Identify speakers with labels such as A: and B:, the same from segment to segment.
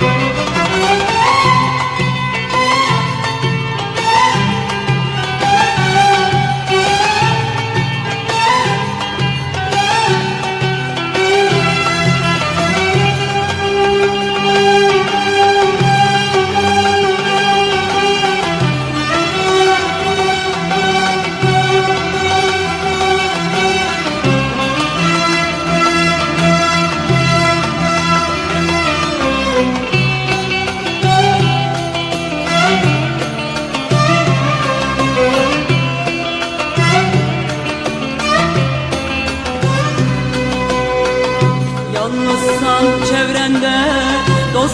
A: Thank you.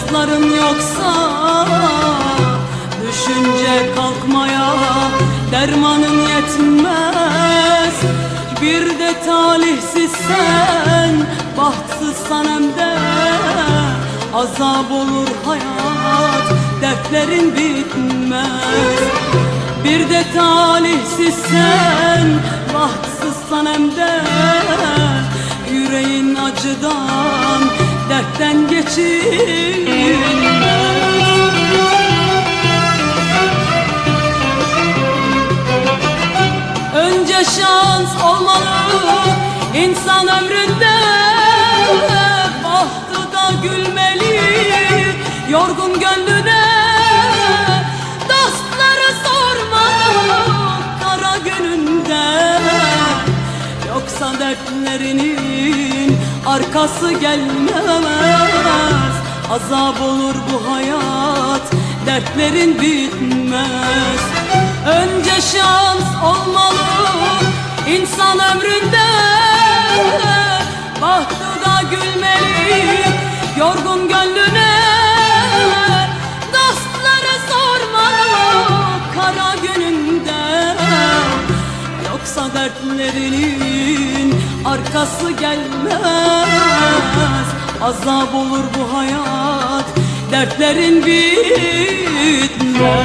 A: Dostların yoksa Düşünce kalkmaya dermanın yetmez. Bir de talihsiz sen bahtsızsan hem de Azap olur hayat dertlerin bitmez. Bir de talihsiz sen bahtsızsan hem de Yüreğin acıdan dertten geçilmez. Önce şans olmalı insan ömründe Bahtı da gülmeli. Yorgun gönlüne dertlerinin arkası gelmez. Azap olur bu hayat dertlerin bitmez. Önce şans olmalı insan ömründe. Bahtı da gülmeli Dertlerinin arkası gelmez. Azap olur bu hayat dertlerin bitmez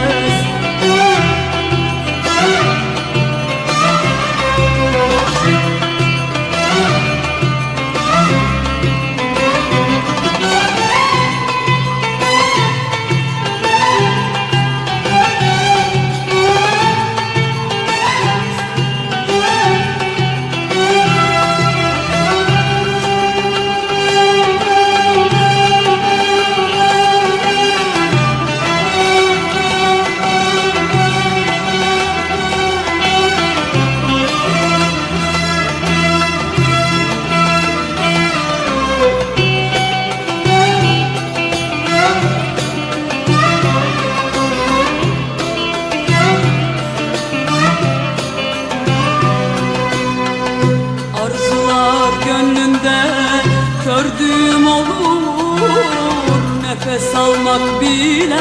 A: Nefes almak bile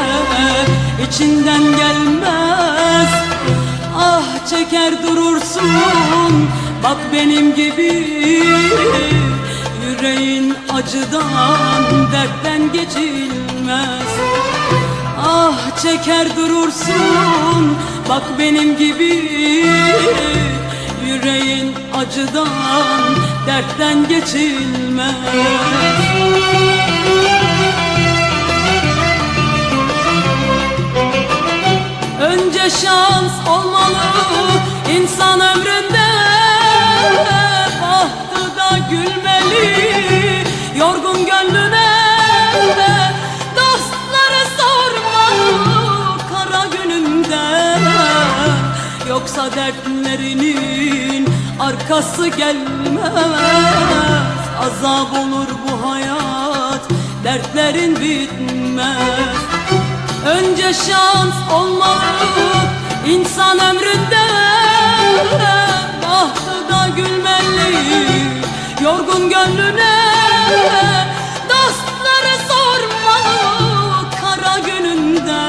A: içinden gelmez. Ah çeker durursun bak benim gibi. Yüreğin acıdan dertten geçilmez. Ah çeker durursun bak benim gibi. Yüreğin acıdan dertten geçilmez Şans olmalı insan ömründe. Bahtı da gülmeli yorgun gönlüne Dostları sormalı kara gününde. Yoksa dertlerinin arkası gelmez. Azap olur bu hayat dertlerin bitmez. Önce şans olmalı insan ömründe Bahtı da gülmeli yorgun gönlüne Dostları sormalı kara gününde.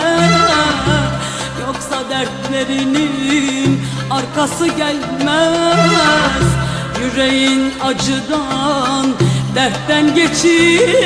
A: Yoksa dertlerinin arkası gelmez Yüreğin acıdan dertten geçilmez